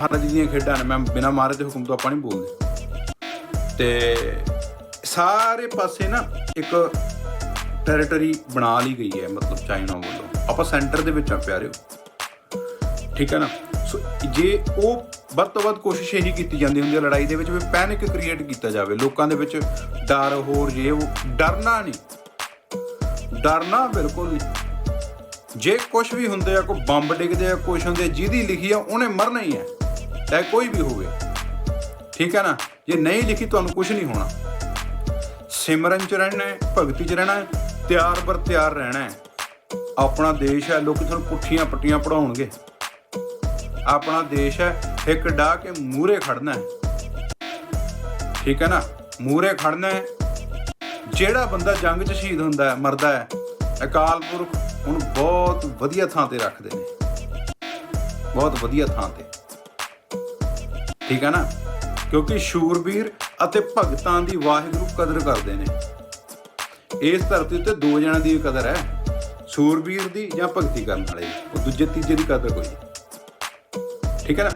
ਮਹਾਰਾਜ ਦੀਆਂ ਖੇਡਾਂ ਨੇ, ਮੈਂ ਬਿਨਾ ਮਾਰੇ ਦੇ ਹੁਕਮ ਤੋਂ ਆਪਾਂ ਨਹੀਂ ਬੋਲਦੇ। ਤੇ ਸਾਰੇ ਪਾਸੇ ਨਾ ਇੱਕ ਟੈਰੀਟਰੀ ਬਣਾ ਲਈ ਗਈ ਹੈ, ਮਤਲਬ ਚਾਈਨਾ ਵੱਲੋਂ। ਆਪਾਂ ਸੈਂਟਰ ਦੇ ਵਿੱਚ ਆ, ਪਿਆਰਿਓ। ਠੀਕ ਹੈ ਨਾ? ਸੋ ਜੇ ਉਹ ਵੱਧ ਤੋਂ ਵੱਧ ਕੋਸ਼ਿਸ਼ ਇਹੀ ਕੀਤੀ ਜਾਂਦੀ ਹੁੰਦੀ ਹੈ ਲੜਾਈ ਦੇ ਵਿੱਚ ਵੀ ਪੈਨਿਕ ਕ੍ਰੀਏਟ ਕੀਤਾ ਜਾਵੇ, ਲੋਕਾਂ ਦੇ ਵਿੱਚ ਡਰ ਹੋਰ ਜੇ ਉਹ ਡਰਨਾ ਨਹੀਂ। ਡਰਨਾ ਬਿਲਕੁਲ ਨਹੀਂ। ਜੇ ਕੁਝ ਵੀ ਹੁੰਦੇ ਆ, ਕੋਈ ਬੰਬ ਡਿੱਗਦੇ ਆ ਕੁਝ ਹੁੰਦੇ ਜਿਹਦੀ ਲਿਖੀ ਆ, ਉਹਨੇ ਮਰਨਾ ਹੀ ਹੈ। ਚਾਹੇ ਕੋਈ ਵੀ ਹੋਵੇ। ਠੀਕ ਹੈ ਨਾ? ਜੇ ਨਹੀਂ ਲਿਖੀ ਤੁਹਾਨੂੰ ਕੁਝ ਨਹੀਂ ਹੋਣਾ। ਸਿਮਰਨ ਚ ਰਹਿਣਾ ਹੈ, ਭਗਤੀ ਚ ਰਹਿਣਾ ਹੈ, ਤਿਆਰ ਬਰ ਤਿਆਰ ਰਹਿਣਾ ਹੈ। ਆਪਣਾ ਦੇਸ਼ ਹੈ, ਲੋਕ ਤੁਹਾਨੂੰ ਪੁੱਠੀਆਂ ਪੱਟੀਆਂ ਪੜਾਉਣਗੇ ਆਪਣਾ ਦੇਸ਼ ਹੈ, ਇੱਕ ਡਾ ਕੇ ਮੂਰੇ ਖੜਨਾ ਹੈ। ਠੀਕ ਹੈ ਨਾ? ਮੂਰੇ ਖੜਨਾ ਹੈ। ਜਿਹੜਾ ਬੰਦਾ ਜੰਗ 'ਚ ਸ਼ਹੀਦ ਹੁੰਦਾ ਹੈ, ਮਰਦਾ ਹੈ, ਅਕਾਲ ਪੁਰਖ ਉਹਨੂੰ ਬਹੁਤ ਵਧੀਆ ਥਾਂ ਤੇ ਰੱਖਦੇ ਨੇ। ਬਹੁਤ ਵਧੀਆ ਥਾਂ ਤੇ। ਠੀਕ ਹੈ ਨਾ? ਕਿਉਂਕਿ ਸ਼ੂਰਬੀਰ ਅਤੇ ਭਗਤਾਂ ਦੀ ਵਾਹਿਗੁਰੂ ਕਦਰ ਕਰਦੇ ਨੇ। ਇਸ ਧਰਤੀ ਉੱਤੇ ਦੋ ਜਣਾਂ ਦੀ ਕਦਰ ਹੈ। ਸੂਰਬੀਰ ਦੀ ਜਾਂ ਭਗਤੀ ਕਰਨ ਵਾਲੇ ਦੀ। ਉਹ ਦੂਜੇ ਤੀਜੇ ਦੀ ਕਦਰ ਕੋਈ ਠੀਕ ਹੈ ਨਾ?